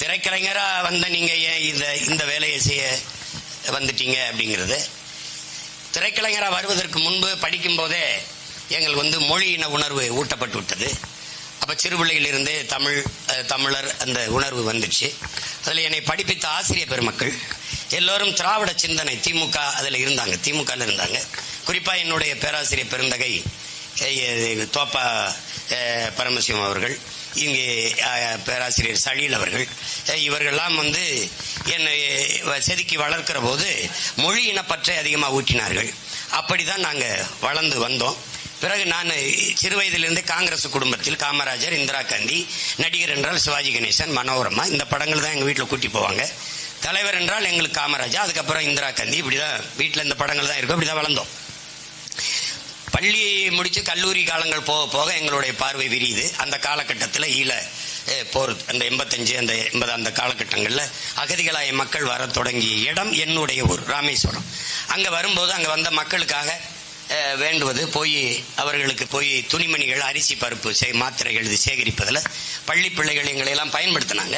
திரைக்கலைஞரா வந்த நீங்க ஏன் இந்த இந்த வேலையை செய்ய வந்துட்டீங்க அப்படிங்கிறது? திரைக்கலைஞரா வருவதற்கு முன்பு படிக்கும் போதே எங்களுக்கு வந்து மொழி இன உணர்வு ஊட்டப்பட்டு விட்டது. அப்ப சிறுபிள்ளையிலிருந்தே தமிழ் தமிழர் அந்த உணர்வு வந்துச்சு. அதில் என்னை படிப்பித்த ஆசிரியர் பெருமக்கள் எல்லோரும் திராவிட சிந்தனை திமுக அதில் இருந்தாங்க திமுகவில் இருந்தாங்க. குறிப்பா என்னுடைய பேராசிரியர் பெருந்தகை தோப்பா பரமசிவம் அவர்கள் இங்கே பேராசிரியர் சலீல் அவர்கள் இவர்கள்லாம் வந்து என்னை வ- செதுக்கி வளர்க்கிற போது மொழி இனப்பற்றை அதிகமாக ஊட்டினார்கள். அப்படிதான் நாங்கள் வளர்ந்து வந்தோம். பிறகு நான் சிறு வயதிலிருந்து காங்கிரஸ் குடும்பத்தில் காமராஜர் இந்திரா காந்தி நடிகர் என்றால் சிவாஜி கணேசன் மனோரமா இந்த படங்கள் தான் எங்கள் வீட்டில் கூட்டி போவாங்க. தலைவர் என்றால் எங்களுக்கு காமராஜா அதுக்கப்புறம் இந்திரா காந்தி இப்படி தான் வீட்டில் இந்த படங்கள் தான் இருக்கும் இப்படி தான் வளர்ந்தோம். பள்ளி முடித்து கல்லூரி காலங்கள் போக போக எங்களுடைய பார்வை விரியுது. அந்த காலகட்டத்தில் ஈழ போர் அந்த எண்பத்தஞ்சு அந்த எண்பது அந்த காலகட்டங்களில் அகதிகளாய மக்கள் வர தொடங்கிய இடம் என்னுடைய ஊர் ராமேஸ்வரம். அங்கே வரும்போது அங்கே வந்த மக்களுக்காக வேண்டுவது போய் அவர்களுக்கு போய் துணிமணிகள் அரிசி பருப்பு சே மாத்திரைகள் இது சேகரிப்பதில் பள்ளி பிள்ளைகள் எங்களை எல்லாம் பயன்படுத்தினாங்க.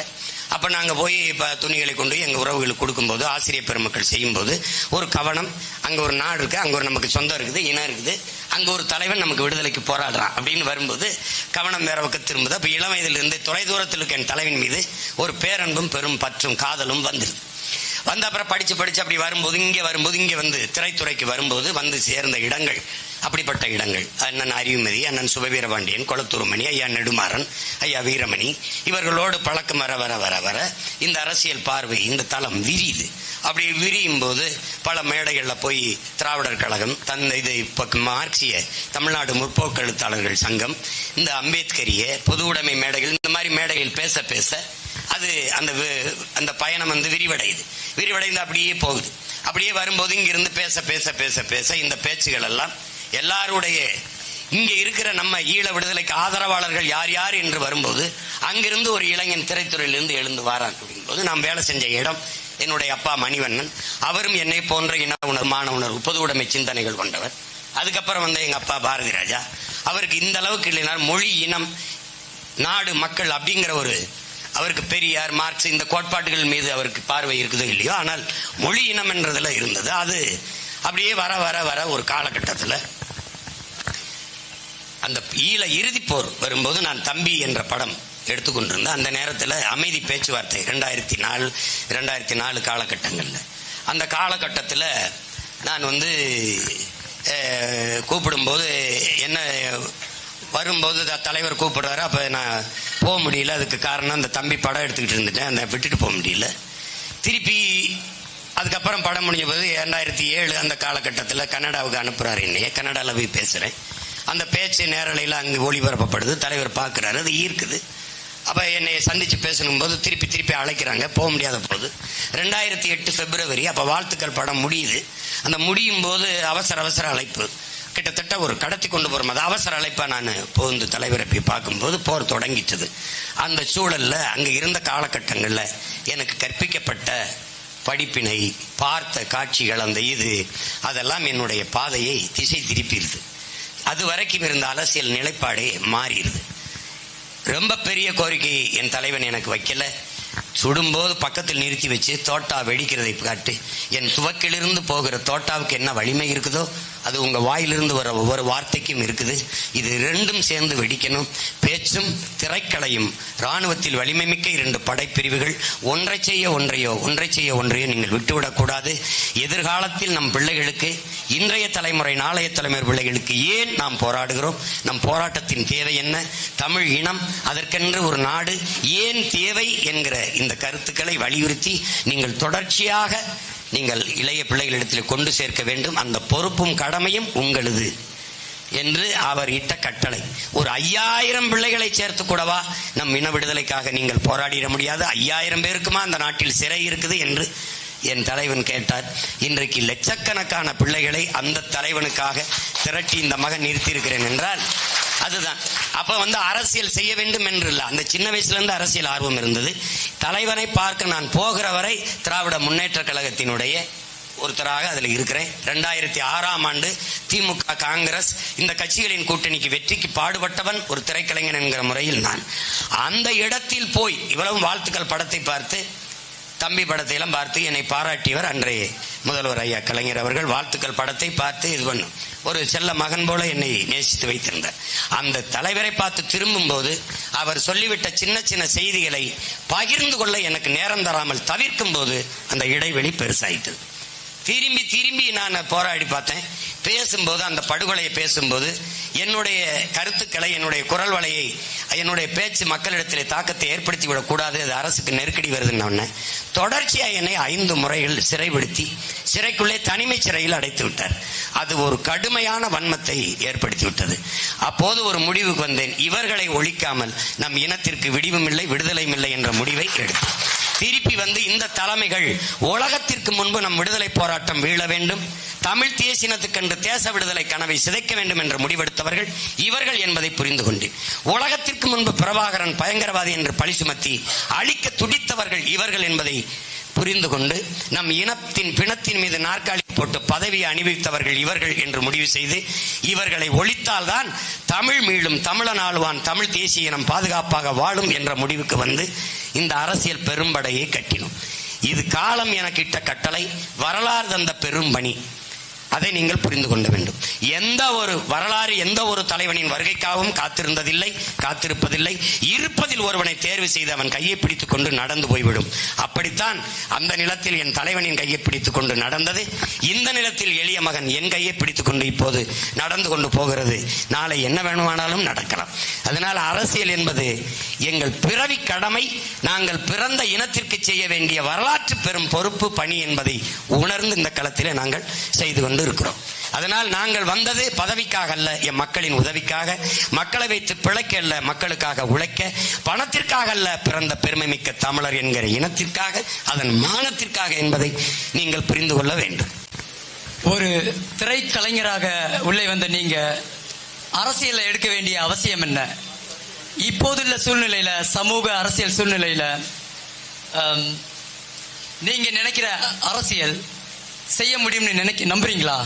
அப்போ நாங்கள் போய் இப்போ துணிகளை கொண்டு போய் எங்கள் உறவுகளுக்கு கொடுக்கும்போது ஆசிரியர் பெருமக்கள் செய்யும்போது ஒரு கவனம் அங்கே ஒரு நாடு இருக்குது அங்கே ஒரு நமக்கு சொந்தம் இருக்குது இனம் இருக்குது அங்கே ஒரு தலைவன் நமக்கு விடுதலைக்கு போராடுறான் அப்படின்னு வரும்போது கவனம் வேற பக்கம் திரும்புது. அப்போ இளம் வயதிலிருந்து தொலைதூரத்தில் இருக்க என் தலைவன் மீது ஒரு பேரன்பும் பெரும் பற்றும் காதலும் வந்துடுது வந்த அப்புறம் படிச்சு படிச்சு அப்படி வரும்போது இங்கே வரும்போது இங்கே வந்து திரைத்துறைக்கு வரும்போது வந்து சேர்ந்த இடங்கள். அப்படிப்பட்ட இடங்கள். அண்ணன் அறிவுமதி அண்ணன் சுபவீரபாண்டியன் குளத்தூர்மணி ஐயா நெடுமாறன் ஐயா வீரமணி. இவர்களோடு பழக்கம் வர வர வர வர இந்த அரசியல் பார்வை இந்த தளம் விரியுது. அப்படி விரியும் போது பல மேடைகளில் போய் திராவிடர் கழகம் தந்த இது இப்போ மார்க்சிய தமிழ்நாடு முற்போக்கு எழுத்தாளர்கள் சங்கம் இந்த அம்பேத்கரிய பொது உடைமை மேடைகள் இந்த மாதிரி மேடைகள் பேச பேச அது அந்த வி- அந்த பயணம் வந்து விரிவடையுது. விரிவடைந்து அப்படியே போகுது. அப்படியே வரும்போது இங்கிருந்து பேச பேச பேச பேச இந்த பேச்சுகள் எல்லாம் எல்லாருடைய இங்கே இருக்கிற நம்ம ஈழ விடுதலைக்கு ஆதரவாளர்கள் யார் யார் என்று வரும்போது அங்கிருந்து ஒரு இளைஞன் திரைத்துறையிலிருந்து எழுந்து வாரான் அப்படிங்கும்போது நாம் வேலை செஞ்ச இடம் என்னுடைய அப்பா மணிவண்ணன். அவரும் என்னை போன்ற இன உணர்வு மாண உணர்வு பொது உடைமை சிந்தனைகள் கொண்டவர். அதுக்கப்புறம் வந்த எங்கள் அப்பா பாரதி ராஜா. அவருக்கு இந்த அளவுக்கு இல்லைனால் மொழி இனம் நாடு மக்கள் அப்படிங்கிற ஒரு அவருக்கு பெரியார் மார்க்ஸ் இந்த கோட்பாடுகள் மீது அவருக்கு பார்வை இருக்குதோ இல்லையோ ஆனால் மொழி இனம் என்றதில் இருந்தது. அது அப்படியே வர வர வர ஒரு காலகட்டத்தில் அந்த ஈழ இறுதிப் போர் வரும்போது நான் தம்பி என்ற படம் எடுத்துக்கொண்டிருந்தேன். அந்த நேரத்தில் அமைதி பேச்சுவார்த்தை ரெண்டாயிரத்தி நாலு ரெண்டாயிரத்தி நாலு காலகட்டங்களில். அந்த காலகட்டத்தில் நான் வந்து கூப்பிடும்போது என்ன வரும்போது தலைவர் கூப்பிடுறாரு. அப்போ நான் போக முடியல. அதுக்கு காரணம் அந்த தம்பி படம் எடுத்துக்கிட்டு இருந்துட்டேன். அந்த விட்டுட்டு போக முடியல. திருப்பி அதுக்கப்புறம் படம் முடிஞ்ச போது ரெண்டாயிரத்தி ஏழு அந்த காலகட்டத்தில் கனடாவுக்கு அனுப்புகிறாரு என்னைய. கனடாவில் போய் பேசுகிறேன் அந்த பேச்சு நேரலையில் அங்கே ஒளிபரப்பப்படுது. தலைவர் பார்க்குறாரு அது ஈர்க்குது. அப்போ என்னை சந்தித்து பேசணும்போது திருப்பி திருப்பி அழைக்கிறாங்க. போக முடியாத போது. ரெண்டாயிரத்தி எட்டு பிப்ரவரி அப்போ வாழ்த்துக்கள் படம் முடியுது. அந்த முடியும் போது அவசர அவசர அழைப்பு. கிட்டத்தட்ட ஒரு கடத்தி கொண்டு போகிற மாதிரி அவசர அழைப்பாக நான் போந்து தலைவரை போய் பார்க்கும்போது போர் தொடங்கிட்டது. அந்த சூழலில் அங்கே இருந்த காலகட்டங்களில் எனக்கு கற்பிக்கப்பட்ட படிப்பினை பார்த்த காட்சிகள் அந்த இது அதெல்லாம் என்னுடைய பாதையை திசை திருப்பிடுது அது வரைக்கும் இருந்த அரசியல் நிலைப்பாடே மாறிடுது ரொம்ப பெரிய கோரிக்கை என் தலைவன் எனக்கு வைக்கல. சுடும்போது பக்கத்தில் நிறுத்தி வச்சு தோட்டா வெடிக்கிறதை காட்டு. என் துவக்கிலிருந்து போகிற தோட்டாவுக்கு என்ன வலிமை இருக்குதோ அது உங்க வாயிலிருந்து வர ஒவ்வொரு வார்த்தைக்கும் இருக்குது. இது ரெண்டும் சேர்ந்து வெடிக்கணும். பேச்சும் திரைக்கலையும். ராணுவத்தில் வலிமை மிக்க இரண்டு படைப்பிரிவுகள். ஒன்றை செய்ய ஒன்றையோ ஒன்றை செய்ய ஒன்றையோ நீங்கள் விட்டுவிடக்கூடாது. எதிர்காலத்தில் நம் பிள்ளைகளுக்கு இன்றைய தலைமுறை நாளைய தலைமுறை பிள்ளைகளுக்கு ஏன் நாம் போராடுகிறோம்? நம் போராட்டத்தின் தேவை என்ன? தமிழ் இனம் அதற்கென்று ஒரு நாடு ஏன் தேவை என்கிற இந்த கருத்துக்களை வலியுறுத்தி நீங்கள் தொடர்ச்சியாக நீங்கள் இளைய பிள்ளைகளிடத்தில் கொண்டு சேர்க்க வேண்டும். அந்த பொறுப்பும் கடமையும் உங்களது என்று அவர் இட்ட கட்டளை. ஒரு ஐயாயிரம் பிள்ளைகளை சேர்த்து கூடவா நம் இன விடுதலைக்காக நீங்கள் போராடிட முடியாது? ஐயாயிரம் பேருக்குமா அந்த நாட்டில் சிறை இருக்குது என்று என் தலைவன் கேட்டார் இன்றைக்கு லட்சக்கணக்கான பிள்ளைகளை அந்த தலைவனுக்காக திரட்டி இந்த மகன் நிறுத்தியிருக்கிறேன் என்றால் அதுதான். அப்ப வந்து அரசியல் செய்ய வேண்டும் என்று இல்லை அந்த சின்ன வயசுல இருந்து அரசியல் ஆர்வம் இருந்தது. தலைவனை பார்க்க நான் போகிற வரை திராவிட முன்னேற்ற கழகத்தினுடைய ஒருத்தராக அதில் இருக்கிறேன். ரெண்டாயிரத்தி ஆறாம் ஆண்டு திமுக காங்கிரஸ் இந்த கட்சிகளின் கூட்டணிக்கு வெற்றிக்கு பாடுபட்டவன் ஒரு திரைக்கலைஞன் என்கிற முறையில் நான். அந்த இடத்தில் போய் இவ்வளவு வாழ்த்துக்கள் படத்தை பார்த்து தம்பி படத்தையெல்லாம் பார்த்து என்னை பாராட்டியவர் அன்றைய முதல்வர் ஐயா கலைஞர் அவர்கள் வாழ்த்துக்கள் படத்தை பார்த்து இது பண்ணும் ஒரு செல்ல மகன் போல என்னை நேசித்து வைத்திருந்தார். அந்த தலைவரை பார்த்து திரும்பும்போது அவர் சொல்லிவிட்ட சின்ன சின்ன செய்திகளை பகிர்ந்து கொள்ள எனக்கு நேரம் தராமல் தவிர்க்கும் போது அந்த இடைவெளி பெருசாயிட்டது. திரும்பி திரும்பி நான் போராடி பார்த்தேன். பேசும்போது அந்த படுகொலையை பேசும்போது என்னுடைய கருத்துக்களை என்னுடைய குரல் வலையை என்னுடைய பேச்சு மக்களிடத்திலே தாக்கத்தை ஏற்படுத்தி விடக்கூடாது அது அரசுக்கு நெருக்கடி வருதுன்னு தொடர்ச்சியா என்னை ஐந்து முறைகள் சிறைப்படுத்தி சிறைக்குள்ளே தனிமை சிறையில் அடைத்து விட்டார். அது ஒரு கடுமையான வன்மத்தை ஏற்படுத்தி விட்டது. அப்போது ஒரு முடிவுக்கு வந்தேன். இவர்களை ஒழிக்காமல் நம் இனத்திற்கு விடிவும் இல்லை விடுதலையும் இல்லை என்ற முடிவை எடுத்தேன். திருப்பி வந்து இந்த தலைமைகள் உலகத்திற்கு முன்பு நம் விடுதலை போராட்டம் வீழ வேண்டும். தமிழ் தேசினத்துக்கென்று தேச விடுதலை கனவை சிதைக்க வேண்டும் என்று முடிவெடுத்தவர்கள் இவர்கள் என்பதை புரிந்து கொண்டேன் உலகத்திற்கு முன்பு பிரபாகரன் பயங்கரவாதி என்று பழி சுமத்தி அழிக்க துடித்தவர்கள் இவர்கள் என்பதை புரிந்து கொண்டு நம் இனத்தின் பிணத்தின் மீது நாற்காலி போட்டு பதவியை அணிவித்தவர்கள் இவர்கள் என்று முடிவு செய்து இவர்களை ஒழித்தால்தான் தமிழ் மீளும் தமிழன் ஆளுவான் தமிழ் தேசிய இனம் பாதுகாப்பாக வாழும் என்ற முடிவுக்கு வந்து இந்த அரசியல் பெரும்படையை கட்டினோம். இது காலம் எனக்கிட்ட கட்டளை வரலாறு தந்த பெரும் பணி அதை நீங்கள் புரிந்து கொள்ள வேண்டும். எந்த ஒரு வரலாறு எந்த ஒரு தலைவனின் வருகைக்காகவும் காத்திருந்ததில்லை காத்திருப்பதில்லை. இருப்பதில் ஒருவனை தேர்வு செய்து அவன் கையை பிடித்துக் கொண்டு நடந்து போய்விடும். அப்படித்தான் அந்த நிலத்தில் என் தலைவனின் கையை பிடித்துக் கொண்டு நடந்தது. இந்த நிலத்தில் எளிய மகன் என் கையை பிடித்துக் கொண்டு இப்போது நடந்து கொண்டு போகிறது. நாளை என்ன வேணுமானாலும் நடக்கலாம். அதனால் அரசியல் என்பது எங்கள் பிறவி கடமை. நாங்கள் பிறந்த இனத்திற்கு செய்ய வேண்டிய வரலாற்று பெரும் பொறுப்பு பணி என்பதை உணர்ந்து இந்த களத்திலே நாங்கள் செய்து கொண்டு இருக்கிறோம் அதனால் நாங்கள் வந்தது பதவிக்காக அல்ல என் மக்களின் உதவிக்காக. மக்களை வைத்து பிழைக்க அல்ல மக்களுக்காக உழைக்க. பணத்திற்காக அல்ல பிறந்த பெருமை மிக்க தமிழர் என்கிற இனத்திற்காக அதன் மானத்திற்காக என்பதை நீங்கள் புரிந்து கொள்ள வேண்டும். ஒரு திரைக்கலைஞராக உள்ளே வந்த நீங்க அரசியலை எடுக்க வேண்டிய அவசியம் என்ன? இப்போதுள்ள சூழ்நிலையில சமூக அரசியல் சூழ்நிலையில நீங்க நினைக்கிற அரசியல் செய்ய முடியும்னு நினைக்க நம்புறீங்களா?